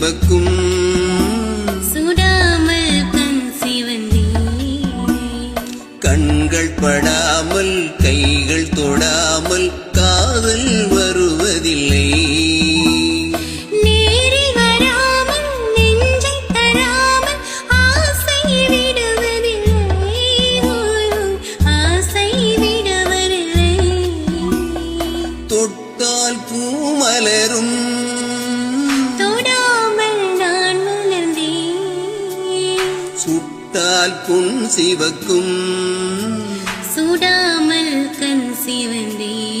சிவக்கும். சுடாமல் கண் சிவந்தேன் கண்கள் படாமல் கைகள் தொடாமல் காதல் வருவதில்லை. சுட்டால் புன் சிவக்கும். சுடாமல் கண் சிவந்தே.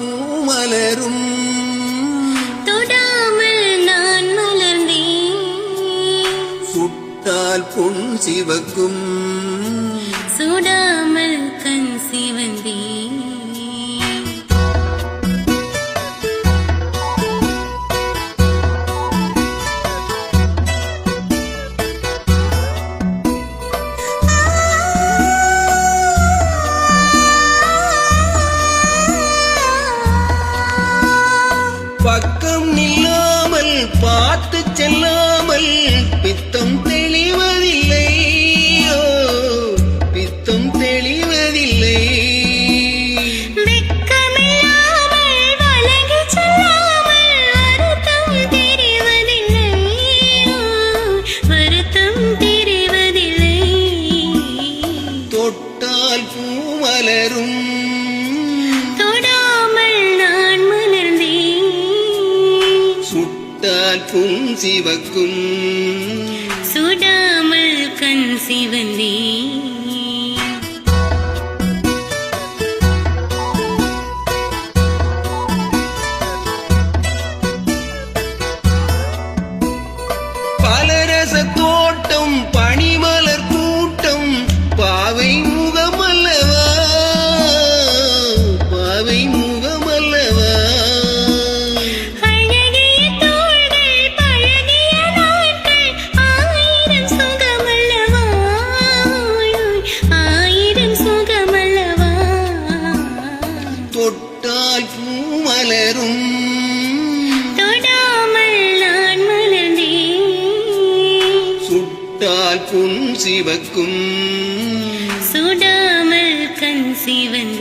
பூமலரும் தொடாமல் நான் மலர்ந்தேன். சுட்டால் பொன் சிவக்கும். சிவக்கும் சுடாமல் கண் சிவந்தே. புன் சிவக்கும். சுடாமல் கண் சிவன்